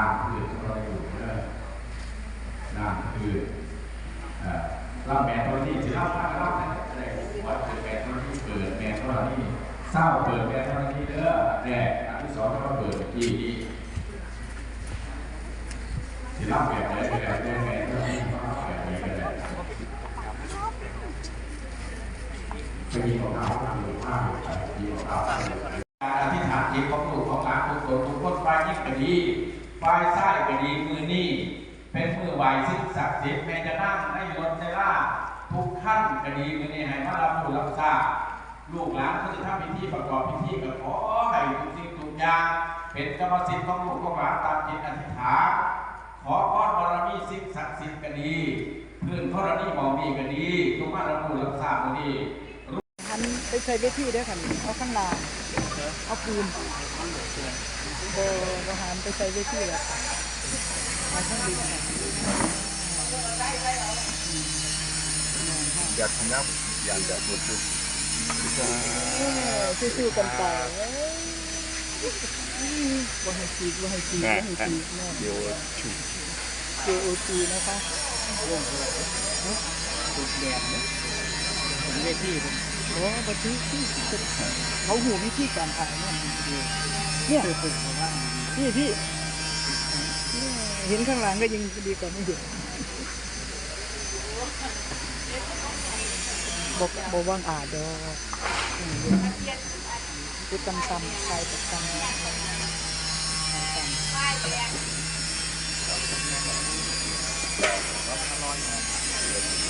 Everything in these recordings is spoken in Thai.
ล่างพืชเราอยู่เด้อล่างพืชเร่าแม่ตอนนี้สิร่างร่างร่างนั่นอะไรวัดเกิดแม่ตอนนี้เปิดแม่ตอนนี้เศร้าเปิดแม่ตอนนี้เด้อแน่อันที่สองเราเปิดเมื่อกี้นี้สิร่างแบบไหนก็ได้แม่แม่ตัวนี้แบบไหนก็ได้จะมีของเราหรือว่ามีของเรา การอธิษฐานจิตของลูกของหลานทุกคนทุกคนฝ่ายยิ่งก็ดี ฝายซ้ก็ดีมือนี่เป็นมือไหวสิ่งศักดิ์สิทธิ์แม้จะนั่งในรถในล่าทุกขั้นก็ดีมือนี่ให้มารับรู้รับทราบลูกหลานก็จะทำพิธีประกอบพิธีก็ขอให้ทุกสิ่งทุกอย่างเป็นกรรมสิทธิ์ของลูกของหลานตามจิตอธิษฐานขอพรบารมีสิ่งศักดิ์สิทธิ์ก็ดีเพื้นธรณีมองดีก็ดีทุกมารับรู้รับทราบก็ดีหันไปใส่เวทีด้วยค่ะเอาข้างล่าง เอาปืนโบโบหันไปใส่เวทีแล้วมาข้างดีค่ะอยากทำแล้วอยากจะหลุดจุดเออสู้ๆกันไปเอ้ยบ่ให้จีบบ่ให้จีบบ่ให้จีบแม่เดี๋ยวชู JOT นะคะสุดแดดเนี่ยถึงเวทีผม โอ้บันทึกที่เขาหูวิธีการถ่ายเนี่ยเนี่ยพี่พี่เห็นข้างหลังก็ยังดีกว่าไม่เห็นบอกบอกว่างอาจดอกอืมกูตำตำใครตำตำอุป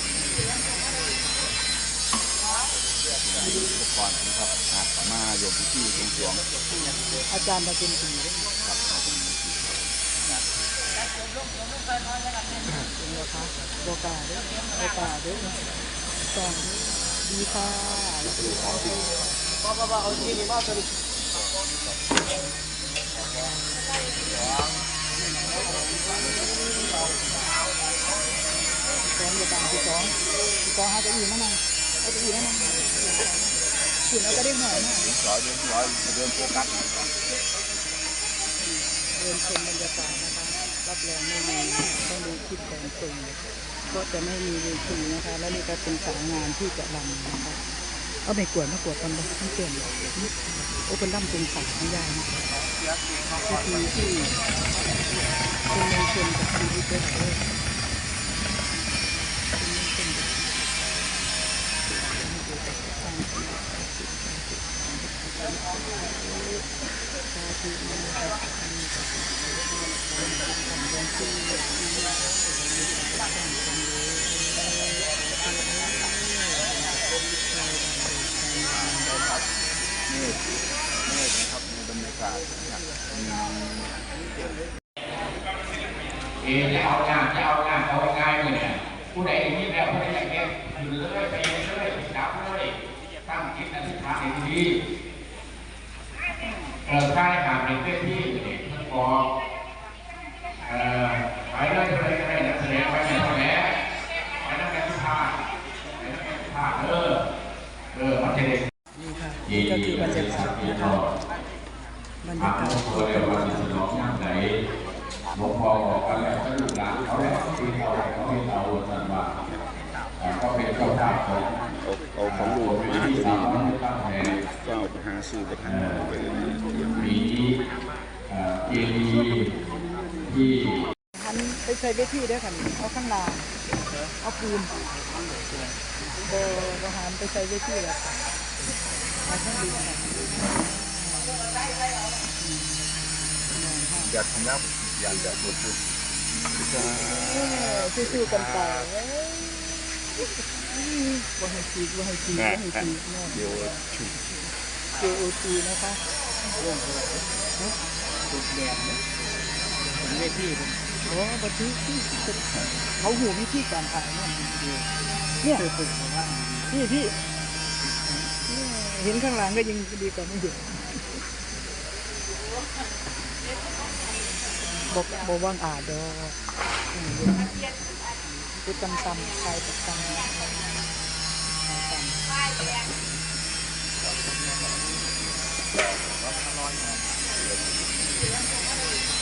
กรนะครับอะมารถโยมพิธีตรงสวงอาจารย์มาเป็นปีครับมาเป็นพิธีเป็นโลคะโลกาเด้อโลกาด้อสองดีค่ะก็ก็ว่าเอาที่นี่ว่าตัวนี้สองอย่าตามที่สองที่สองหาเก้าอี้มานั่งเอาเก้าอี้มนั่ง ขุนเอากระเด้หอยนะร้อยเดินร้อยเดินโฟกัสเดินชมบรรยากาศนะคะรับรองไม่มีต้องดูคลิปก่อนชมก็จะไม่มีเวทีนะคะ และนี่ก็เป็นสายงานที่จะรำนะคะเอาไปกวดมากวดกันบ่ไม่เก่งโอ้เป็นล่ำเป็นสายไม่ยากนะคะพิธีที่เป็นมงคลกับชีวิตเลย เมฆเมฆนะครับในบรรยากาศนะครับอืมเอ๋จะเอางานจะเอางานเอาง่ายเลยเนี่ยผู้ใดอย่างนี้แล้วผู้ใดอย่างนี้อยู่เลยไปเลยจับเลยตั้งจิตอธิษฐานให้ดี เออใช่หากเป็นเพื่อนที่เนี่ยเพื่อนบอกเออไปเลยไปเลยไปเลยนักแสดงไปเลยไปแล้วไปนักันทุกท่าไปนักันทุกท่าเออเออมันจะได้นี่ค่ะดีนี่ก็คือบรรจะยากาศดีนะต่คะอบรรยางกาศตัวเรียว่าสิสนองย่างไหนหลวงพ่อบอกกันแล้วก็ลูกหลานเขาแหละที่เขาเขาเป็นเราสันว่าก็เป็นเจ้าภาพของเอาเอาของลูกปีมาที่สานี่มตั้งแต่ก็เอาไปหาซื้อไปทา ที่หันไปใส่เวทีด้วยค่ะเอาข้างล่างเอาปืนโบโบหันไปใส่เวทีแล้วมาข้างดีค่ะอยากทำแล้วอยากจะหลุดจุดเออสู้ๆกันไปเอ้ยบ่ให้จีบบ่ให้จีบบ่ให้จีบแม่เดี๋ยวชู JOT นะคะสุดแดดเนี่ยถึง เวทีผมโอ้บันทึกที่เขาหูวิธีการถ่ายเนี่ยเนี่ยฝึกว่าพี่พี่เห็นข้างหลังก็ยังดีกว่าไม่เห็นบอกบอกว่างอาดอกอืมกูตำตำใครตำตำ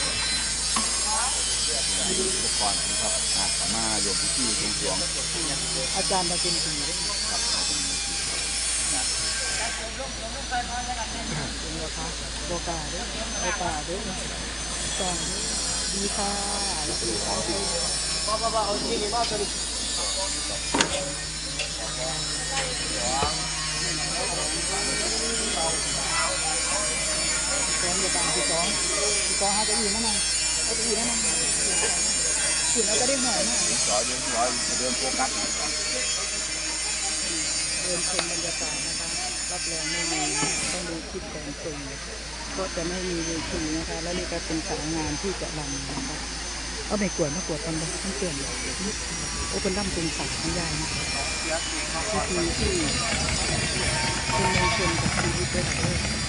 พรนะครับอะมารวมพิธีบวงสรวงอาจารย์มาเป็นปีด้วยครับเอาเป็นพิธีเป็นวคะโบกาด้วยโบกาด้วยสองดีค่ะดีค่ะพ่อพ่อเอาที่นี่มาตัวนี้สองเดียวกันที่สองที่สองหาเก้าอี้มานั่งเอา เก้าอี้มานั่งคุณเอาก็ได้หน่อยนะร้อยเดือนร้อยเดือนโฟกัสเดินชมบรรยากาศนะคะรับรองไม่มีต้องดูคลิปก่อนชมก็จะไม่มีเวทีนะคะ แล้วนี่ก็เป็นสายงานที่จะรำนะคะเอาไม่กวดมากวดกันเลยไม่เปลี่ยนโอเป็นร่ำเป็นสายไม่ได้นะคะพิธีที่เป็นมงคลกับชีวิตด้วย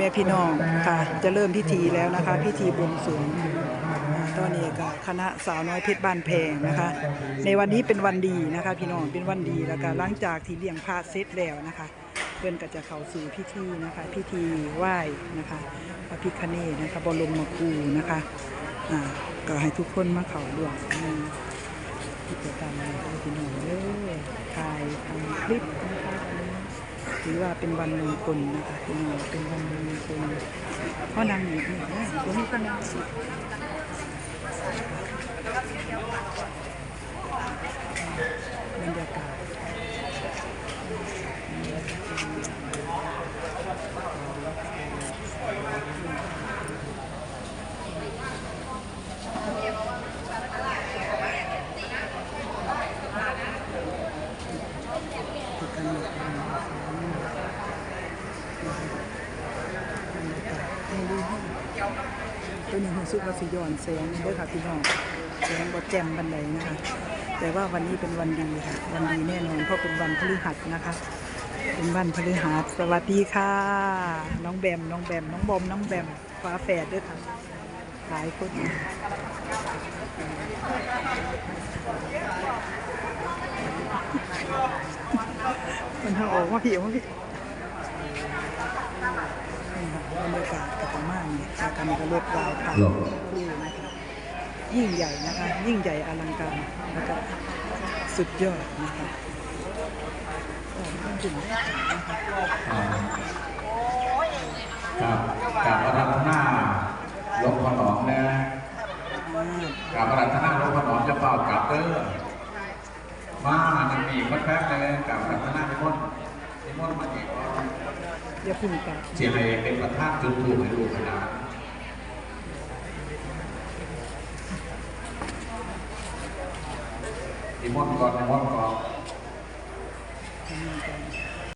แม่พี่น้องค่ะ จะเริ่มพิธีแล้วนะคะ พิธีบวงสรวงตอนนี้ก็คณะสาวน้อยเพชรบ้านแพงนะคะ ในวันนี้เป็นวันดีนะคะ พี่น้องเป็นวันดีแล้วก็หลังจากที่เลี้ยงพระเสร็จแล้วนะคะ เพื่อนก็จะเข้าสู่พิธีนะคะ พิธีไหว้นะคะพระพิฆเนศนะคะบรมครูนะคะอ่าก็ให้ทุกคนมาเข้าร่วมกิจกรรมพี่น้องเลยถ่ายทำคลิปนะคะ ถือว่าเป็นวันมงคลนะคะพี่น้องเป็นวันมงคลเพราะนางหนีหนีนะตัวนี้ก็นางบรยากาศ ตัวนี้รู้สึกว่าสิย้อนแสงเด้อค่ะพี่น้องแสงบ่แจ่มบันไดนะคะ แต่ว่าวันนี้เป็นวันดีค่ะ วันดีแน่นอนเพราะเป็นวันพฤหัสนะคะ เป็นวันพฤหัสสวัสดีค่ะ น้องแบมน้องแบมน้องบอมน้องแบมฟ้าแฝดด้วยค่ะหลายคนมันทางออกมาพี่ออกมาพี่ บรรยากาศกับประมาณนี้อาการกระลบลายผ่านคู่นะคะยิ่งใหญ่นะคะ ยิ่งใหญ่อลังการแล้วก็สุดยอดนะคะก็ต้องถึงนะคะอ่าครับกับอารัธนาหลวงพ่อหนอมนะอ่ากับอารัธนาหลวงพ่อหนอมจะเป่ากลับเด้อมานังมีวัดแป๊บเลยกับอารัธนาพิมลพิมลมาอีก อย่าพึ่งกลับเสียให้เป็นประธานจุดทูปให้ลูกให้หลานนิมนต์ก่อนนิมนต์ก่อนทำงานกัน